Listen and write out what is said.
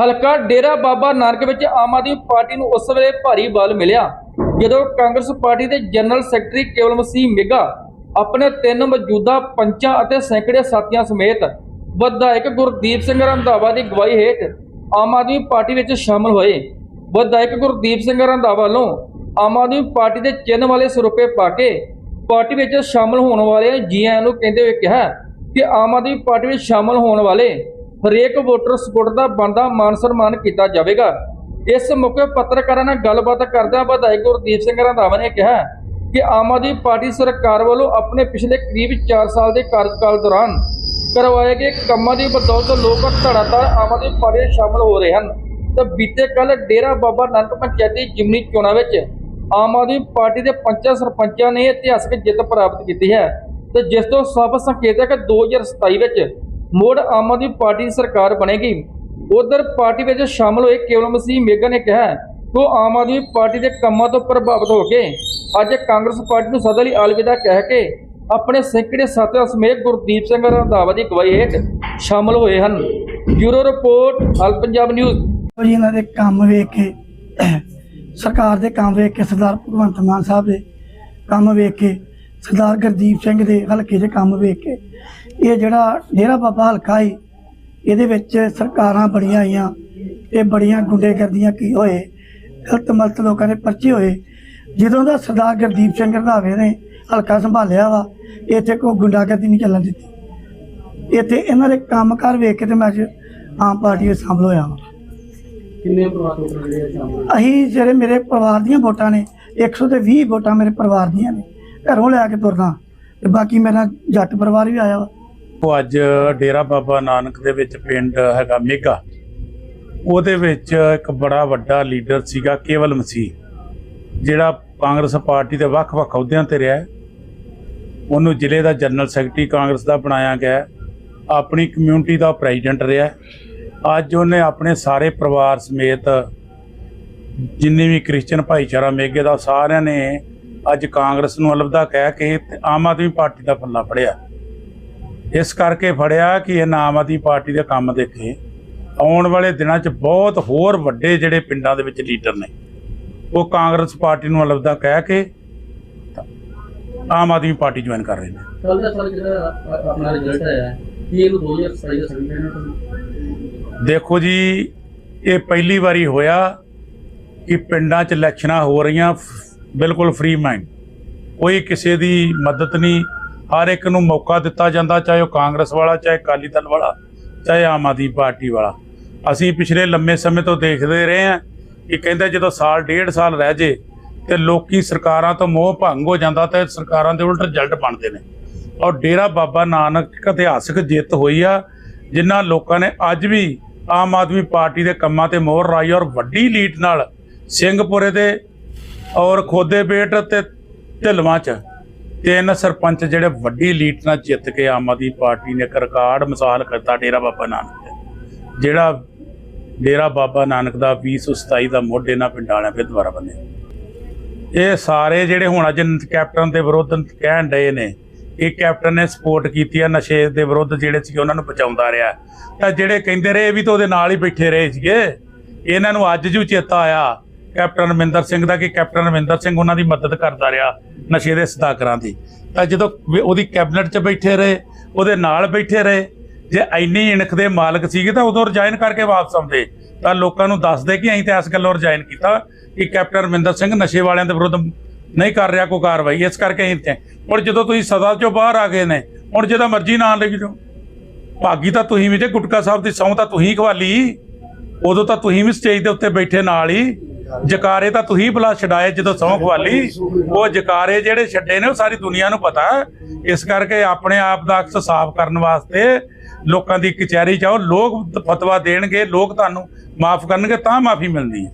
ਹਲਕਾ ਡੇਰਾ ਬਾਬਾ ਨਾਨਕ ਵਿੱਚ ਆਮ ਆਦਮੀ ਪਾਰਟੀ ਨੂੰ ਉਸ ਵੇਲੇ ਭਾਰੀ ਬਲ ਮਿਲਿਆ, ਜਦੋਂ ਕਾਂਗਰਸ ਪਾਰਟੀ ਦੇ ਜਨਰਲ ਸੈਕਟਰੀ ਕੇਵਲ ਮਸੀਹ ਮਿਗਾ ਆਪਣੇ ਤਿੰਨ ਮੌਜੂਦਾ ਪੰਚਾਂ ਅਤੇ ਸੈਂਕੜੇ ਸਾਥੀਆਂ ਸਮੇਤ ਵਿਧਾਇਕ ਗੁਰਦੀਪ ਸਿੰਘ ਰੰਧਾਵਾ ਦੀ ਅਗਵਾਈ ਹੇਠ ਆਮ ਆਦਮੀ ਪਾਰਟੀ ਵਿੱਚ ਸ਼ਾਮਲ ਹੋਏ। ਵਿਧਾਇਕ ਗੁਰਦੀਪ ਸਿੰਘ ਰੰਧਾਵਾ ਵੱਲੋਂ ਆਮ ਆਦਮੀ ਪਾਰਟੀ ਦੇ ਚਿੰਨ੍ਹ ਵਾਲੇ ਸਰੂਪੇ ਪਾ ਕੇ ਪਾਰਟੀ ਵਿੱਚ ਸ਼ਾਮਲ ਹੋਣ ਵਾਲੇ ਜੀਆਂ ਨੂੰ ਕਹਿੰਦੇ ਹੋਏ ਕਿਹਾ ਕਿ ਆਮ ਆਦਮੀ ਪਾਰਟੀ ਵਿੱਚ ਸ਼ਾਮਲ ਹੋਣ ਵਾਲੇ ਹਰੇਕ ਵੋਟਰ ਸਪੋਰਟ ਦਾ ਬਣਦਾ ਮਾਨ ਸਨਮਾਨ ਕੀਤਾ ਜਾਵੇਗਾ। ਇਸ ਮੌਕੇ ਪੱਤਰਕਾਰਾਂ ਨਾਲ ਗੱਲਬਾਤ ਕਰਦਿਆਂ ਵਿਧਾਇਕ ਗੁਰਦੀਪ ਸਿੰਘ ਰੰਧਾਵਾ ਨੇ ਕਿਹਾ ਕਿ ਆਮ ਆਦਮੀ ਪਾਰਟੀ ਸਰਕਾਰ ਵੱਲੋਂ ਆਪਣੇ ਪਿਛਲੇ ਕਰੀਬ 4 ਸਾਲ ਦੇ ਕਾਰਜਕਾਲ ਦੌਰਾਨ ਕਰਵਾਏ ਗਏ ਕੰਮਾਂ ਦੀ ਬਦੌਲਤ ਲੋਕ ਧੜਾਧੜ ਆਮ ਆਦਮੀ ਪਾਰਟੀ ਵਿੱਚ ਸ਼ਾਮਲ ਹੋ ਰਹੇ ਹਨ, ਤਾਂ ਬੀਤੇ ਕੱਲ ਡੇਰਾ ਬਾਬਾ ਨਾਨਕ ਪੰਚਾਇਤੀ ਜਿਮਨੀ ਚੋਣਾਂ ਵਿੱਚ ਆਮ ਆਦਮੀ ਪਾਰਟੀ ਦੇ ਪੰਚਾਂ ਸਰਪੰਚਾਂ ਨੇ ਇਤਿਹਾਸਕ ਜਿੱਤ ਪ੍ਰਾਪਤ ਕੀਤੀ ਹੈ। ਤੇ ਜਿਸ ਤੋਂ ਸਭ ਸੰਕੇਤ ਹੈ ਕਿ 2027 ਵਿੱਚ ਮੁੜ ਆਮ ਆਦਮੀ ਪਾਰਟੀ ਦੀ ਸਰਕਾਰ ਬਣੇਗੀ। ਉਧਰ ਪਾਰਟੀ ਵਿੱਚ ਸ਼ਾਮਲ ਹੋਏ ਕੇਵਲ ਮਸੀਹ ਮੇਗਾ ਨੇ ਕਿਹਾ ਕਿ ਉਹ ਆਮ ਆਦਮੀ ਪਾਰਟੀ ਦੇ ਕੰਮਾਂ ਤੋਂ ਪ੍ਰਭਾਵਿਤ ਹੋ ਕੇ ਅੱਜ ਕਾਂਗਰਸ ਪਾਰਟੀ ਨੂੰ ਸਦਾ ਲਈ ਅਲਵਿਦਾ ਕਹਿ ਕੇ ਆਪਣੇ ਸੈਂਕੜੇ ਸਾਥੀਆਂ ਸਮੇਤ ਗੁਰਦੀਪ ਸਿੰਘ ਰੰਧਾਵਾ ਦੀ ਅਗਵਾਈ ਹੇਠ ਸ਼ਾਮਲ ਹੋਏ ਹਨ। ਬਿਊਰੋ ਰਿਪੋਰਟ, ਹਲ ਪੰਜਾਬ ਨਿਊਜ਼। ਜੀ ਇਹਨਾਂ ਦੇ ਕੰਮ ਵੇਖ ਕੇ, ਸਰਕਾਰ ਦੇ ਕੰਮ ਵੇਖ ਕੇ ਸਰਦਾਰ ਭਗਵੰਤ ਮਾਨ ਸਾਹਿਬ ਦੇ ਕੰਮ ਵੇਖ ਕੇ ਸਰਦਾਰ ਗੁਰਦੀਪ ਸਿੰਘ ਦੇ ਹਲਕੇ ਦੇ ਕੰਮ ਵੇਖ ਕੇ। ਇਹ ਜਿਹੜਾ ਡੇਰਾ ਬਾਬਾ ਹਲਕਾ ਹੀ ਇਹਦੇ ਵਿੱਚ ਸਰਕਾਰਾਂ ਬੜੀਆਂ ਆਈਆਂ। ਤੇ ਬੜੀਆਂ ਗੁੰਡੇਗਰਦੀਆਂ ਕੀ ਹੋਏ ਗਲਤ ਮਲਤ ਲੋਕਾਂ ਦੇ ਪਰਚੇ ਹੋਏ। ਜਦੋਂ ਦਾ ਸਰਦਾਰ ਗੁਰਦੀਪ ਸਿੰਘ ਰੰਧਾਵੇ ਨੇ ਹਲਕਾ ਸੰਭਾਲਿਆ ਵਾ ਇੱਥੇ ਕੋਈ ਗੁੰਡਾਗਰਦੀ ਨਹੀਂ ਚੱਲਣ ਦਿੱਤੀ। ਇੱਥੇ ਇਹਨਾਂ ਦੇ ਕੰਮਕਾਰ ਵੇਖ ਕੇ ਤੇ ਮੈਂ ਅੱਜ ਆਮ ਪਾਰਟੀ ਵਿੱਚ ਸ਼ਾਮਲ ਹੋਇਆ ਵਾਂ। ਕਿੰਨੇ ਪਰਿਵਾਰ ਸ਼ਾਮਲ? ਅਸੀਂ ਜਿਹੜੇ ਮੇਰੇ ਪਰਿਵਾਰ ਦੀਆਂ ਵੋਟਾਂ ਨੇ 120 ਵੋਟਾਂ ਮੇਰੇ ਪਰਿਵਾਰ ਦੀਆਂ ਨੇ। ਘਰੋਂ ਲੈ ਕੇ ਤੁਰਦਾ। ਤੇ ਬਾਕੀ ਮੇਰਾ ਜੱਟ ਪਰਿਵਾਰ ਵੀ ਆਇਆ ਵਾ। ਉਹ ਅੱਜ ਡੇਰਾ ਬਾਬਾ ਨਾਨਕ ਦੇ ਵਿੱਚ ਪਿੰਡ ਹੈਗਾ ਮੇਗਾ। ਉਹਦੇ ਵਿੱਚ ਇੱਕ ਬੜਾ ਵੱਡਾ ਲੀਡਰ ਸੀਗਾ ਕੇਵਲ ਮਸੀਹ, ਜਿਹੜਾ ਕਾਂਗਰਸ ਪਾਰਟੀ ਦੇ ਵੱਖ-ਵੱਖ ਅਹੁਦਿਆਂ ਤੇ ਰਿਹਾ। ਉਹਨੂੰ ਜ਼ਿਲ੍ਹੇ ਦਾ ਜਨਰਲ ਸੈਕਟਰੀ ਕਾਂਗਰਸ ਦਾ ਬਣਾਇਆ ਗਿਆ। ਆਪਣੀ ਕਮਿਊਨਿਟੀ ਦਾ ਪ੍ਰੈਜ਼ੀਡੈਂਟ ਰਿਹਾ। ਅੱਜ ਉਹਨੇ ਆਪਣੇ ਸਾਰੇ ਪਰਿਵਾਰ ਸਮੇਤ ਜਿੰਨੇ ਵੀ ਕ੍ਰਿਸਚੀਅਨ ਭਾਈਚਾਰਾ ਮੇਗੇ ਦਾ ਸਾਰਿਆਂ ਨੇ ਅੱਜ ਕਾਂਗਰਸ ਨੂੰ ਅਲਵਿਦਾ ਕਹਿ ਕੇ ਆਮ ਆਦਮੀ ਪਾਰਟੀ ਦਾ ਪੱਲਾ ਫੜਿਆ। ਇਸ ਕਰਕੇ ਫੜਿਆ ਕਿ ਇਹ ਆਮ ਆਦਮੀ ਪਾਰਟੀ ਦੇ ਕੰਮ ਦੇਖੇ। ਆਉਣ ਵਾਲੇ ਦਿਨਾਂ 'ਚ ਬਹੁਤ ਹੋਰ ਵੱਡੇ ਜਿਹੜੇ ਪਿੰਡਾਂ ਦੇ ਵਿੱਚ ਲੀਡਰ ਨੇ ਉਹ ਕਾਂਗਰਸ ਪਾਰਟੀ ਨੂੰ ਅਲਵਿਦਾ ਕਹਿ ਕੇ ਆਮ ਆਦਮੀ ਪਾਰਟੀ ਜੁਆਇਨ ਕਰ ਰਹੇ ਨੇ। ਕੱਲ ਦਾ ਸਾਲ ਜਿਹੜਾ ਆ- ਆਪਣਾ ਰਿਜ਼ਲਟ ਆਇਆ ਹੈ, ਕੀ ਇਹਨੂੰ 2027 ਦਾ ਸਰਟੀਫਿਕੇਟ ਨਾ? ਦੇਖੋ ਜੀ ਇਹ ਪਹਿਲੀ ਵਾਰੀ ਹੋਇਆ ਕਿ ਪਿੰਡਾਂ 'ਚ ਇਲੈਕਸ਼ਨਾਂ ਹੋ ਰਹੀਆਂ ਬਿਲਕੁਲ ਫ੍ਰੀ ਮਾਈਂਡ ਕੋਈ ਕਿਸੇ ਦੀ ਮਦਦ ਨਹੀਂ। ਹਰ ਇੱਕ ਨੂੰ ਮੌਕਾ ਦਿੱਤਾ ਜਾਂਦਾ, ਚਾਹੇ ਉਹ ਕਾਂਗਰਸ ਵਾਲਾ, ਚਾਹੇ ਅਕਾਲੀ ਦਲ ਵਾਲਾ, ਚਾਹੇ ਆਮ ਆਦਮੀ ਪਾਰਟੀ ਵਾਲਾ। ਅਸੀਂ ਪਿਛਲੇ ਲੰਮੇ ਸਮੇਂ ਤੋਂ ਦੇਖਦੇ ਰਹੇ ਹਾਂ ਕਿ ਕਹਿੰਦੇ ਜਦੋਂ ਸਾਲ, ਡੇਢ ਸਾਲ ਰਹਿ ਜੇ ਤੇ ਲੋਕੀ ਸਰਕਾਰਾਂ ਤੋਂ ਮੋਹ ਭੰਗ ਹੋ ਜਾਂਦਾ ਤੇ ਸਰਕਾਰਾਂ ਦੇ ਉਲਟ ਰਿਜ਼ਲਟ ਬਣਦੇ ਨੇ। ਔਰ ਡੇਰਾ ਬਾਬਾ ਨਾਨਕ ਇੱਕ ਇਤਿਹਾਸਕ ਜਿੱਤ ਹੋਈ ਆ, ਜਿਨ੍ਹਾਂ ਲੋਕਾਂ ਨੇ ਅੱਜ ਵੀ ਆਮ ਆਦਮੀ ਪਾਰਟੀ ਦੇ ਕੰਮਾਂ ਤੇ ਮੋਹਰ ਲਾਈ ਔਰ ਵੱਡੀ ਲੀਡ ਨਾਲ ਸਿੰਘਪੁਰੇ ਦੇ ਔਰ ਖੋਦੇ ਬੇਟ ਤੇ ਢਿਲਵਾਂ ਚ ਤਿੰਨ ਸਰਪੰਚ ਜਿਹੜੇ ਵੱਡੀ ਲੀਡ ਨਾਲ ਜਿੱਤ ਕੇ ਆਮ ਆਦਮੀ ਪਾਰਟੀ ਨੇ ਇੱਕ ਰਿਕਾਰਡ ਮਿਸਾਲ ਕਰਤਾ ਡੇਰਾ ਬਾਬਾ ਨਾਨਕ ਤੇ। ਜਿਹੜਾ ਡੇਰਾ ਬਾਬਾ ਨਾਨਕ ਦਾ 2027 ਦਾ ਮੋਢੇ ਇਹਨਾਂ ਪਿੰਡਾਂ ਵਾਲਿਆਂ ਫਿਰ ਦੁਬਾਰਾ ਬਣਿਆ ਇਹ ਸਾਰੇ ਜਿਹੜੇ ਹੁਣ ਅੱਜ ਕੈਪਟਨ ਦੇ ਵਿਰੁੱਧ ਕਹਿਣ ਡਏ ਨੇ ਇਹ ਕੈਪਟਨ ਨੇ ਸਪੋਰਟ ਕੀਤੀ ਆ, ਨਸ਼ੇ ਦੇ ਵਿਰੁੱਧ ਜਿਹੜੇ ਸੀ ਉਹਨਾਂ ਨੂੰ ਬਚਾਉਂਦਾ ਰਿਹਾ ਤਾਂ ਜਿਹੜੇ ਕਹਿੰਦੇ ਰਹੇ ਇਹ ਵੀ ਤਾਂ ਉਹਦੇ ਨਾਲ ਹੀ ਬੈਠੇ ਰਹੇ ਸੀਗੇ, ਇਹਨਾਂ ਨੂੰ ਅੱਜ ਜੂ ਚੇਤਾ ਆਇਆ ਕੈਪਟਨ ਅਮਰਿੰਦਰ ਸਿੰਘ ਦਾ ਕਿ ਕੈਪਟਨ ਅਮਰਿੰਦਰ ਸਿੰਘ ਉਹਨਾਂ ਦੀ ਮਦਦ ਕਰਦਾ ਰਿਹਾ ਨਸ਼ੇ ਦੇ ਸਦਾਕਰਾਂ ਦੀ। ਤਾਂ ਜਦੋਂ ਉਹਦੀ ਕੈਬਨਿਟ 'ਚ ਬੈਠੇ ਰਹੇ, ਉਹਦੇ ਨਾਲ ਬੈਠੇ ਰਹੇ, ਜੇ ਇੰਨੀ ਇਣਖ ਦੇ ਮਾਲਕ ਸੀਗੇ ਤਾਂ ਉਦੋਂ ਰਿਜ਼ਾਈਨ ਕਰਕੇ ਵਾਪਸ ਆਉਂਦੇ। ਤਾਂ ਲੋਕਾਂ ਨੂੰ ਦੱਸਦੇ ਕਿ ਅਸੀਂ ਤਾਂ ਇਸ ਗੱਲੋਂ ਰਿਜ਼ਾਈਨ ਕੀਤਾ ਕਿ ਕੈਪਟਨ ਅਮਰਿੰਦਰ ਸਿੰਘ ਨਸ਼ੇ ਵਾਲਿਆਂ ਦੇ ਵਿਰੁੱਧ ਨਹੀਂ ਕਰ ਰਿਹਾ ਕੋਈ ਕਾਰਵਾਈ, ਇਸ ਕਰਕੇ ਅਸੀਂ ਇੱਥੇ ਹੁਣ ਜਦੋਂ ਤੁਸੀਂ ਸਦਾ ਚੋਂ ਬਾਹਰ ਆ ਗਏ ਨੇ, ਹੁਣ ਜਿਹਦਾ ਮਰਜ਼ੀ ਨਾਂ ਲੈ ਜਾਓ। ਭਾਗੀ ਤਾਂ ਤੁਸੀਂ ਵੀ ਜੇ ਗੁਟਕਾ ਸਾਹਿਬ ਦੀ ਸਹੁੰ ਤਾਂ ਤੁਸੀਂ ਖਵਾਲੀ, ਉਦੋਂ ਤਾਂ ਤੁਸੀਂ ਵੀ ਸਟੇਜ ਦੇ ਉੱਤੇ ਬੈਠੇ ਨਾਲ ਹੀ। ਜਕਾਰੇ ਤਾਂ ਤੁਸੀਂ ਭਲਾ ਛਡਾਏ ਜਦੋਂ ਸਹੁੰ ਖਵਾਲੀ। ਉਹ ਜਕਾਰੇ ਜਿਹੜੇ ਛੱਡੇ ਨੇ, ਉਹ ਸਾਰੀ ਦੁਨੀਆ ਨੂੰ ਪਤਾ। ਇਸ ਕਰਕੇ ਆਪਣੇ ਆਪ ਦਾ ਅਕਸ ਸਾਫ਼ ਕਰਨ ਵਾਸਤੇ ਲੋਕਾਂ ਦੀ ਕਚਹਿਰੀ ਜਾਓ ਲੋਕ ਫਤਵਾ ਦੇਣਗੇ, ਲੋਕ ਤੁਹਾਨੂੰ ਮਾਫ ਕਰਨਗੇ, ਤਾਂ ਮਾਫੀ ਮਿਲਦੀ ਹੈ।